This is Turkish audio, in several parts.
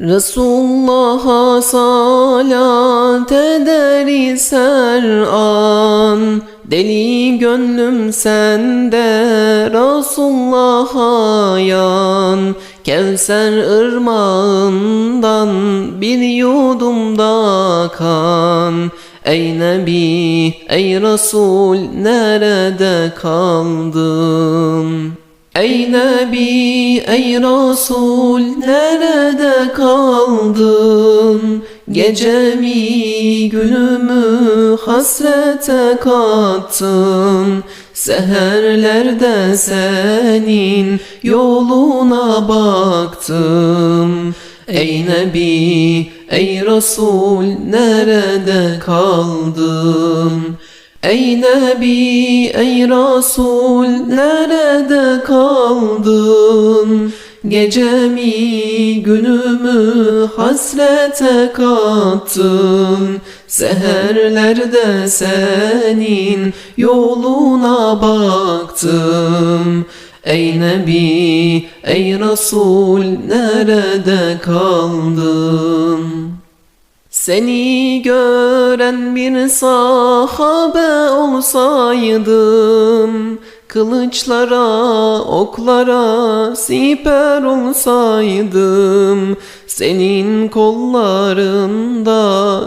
Resulullah'a salat ederiz her an. Deli gönlüm sende Resulullah'a yan. Kevser ırmağından bir yudumda kan. Ey Nebi, ey Resul nerede kaldın? Ey Nebi, ey Resul nerede kaldın? Gecemi günümü hasrete kattın Seherlerde senin yoluna baktım Ey Nebi, ey Resul nerede kaldın? Ey Nebi, ey Resul nerede kaldın? Gecemi günümü hasrete kattın Seherlerde senin yoluna baktım Ey Nebi, ey Resul nerede kaldın? Seni gören bir sahabe olsaydım Kılıçlara, oklara siper olsaydım Senin kollarında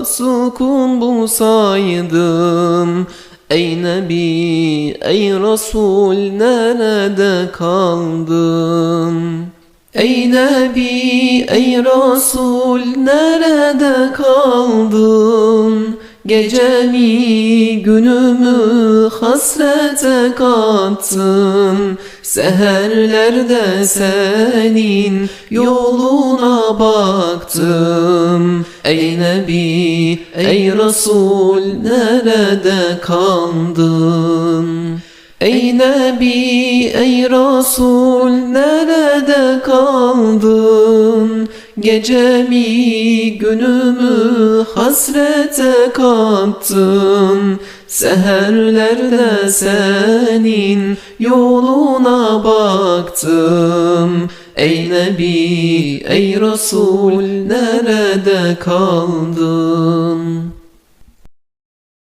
sukun bulsaydım Ey Nebi, ey Resul nerede kaldın? Ey Nebi, ey Resul nerede kaldın? Gecemi günümü hasrete kattın Seherlerde senin yoluna baktım Ey Nebi, ey Resul nerede kaldın? Ey Nebi, ey Resul nerede kaldın? Gecemi günümü hasrete kattın Seherlerde senin yoluna baktım Ey Nebi, ey Resul nerede kaldın?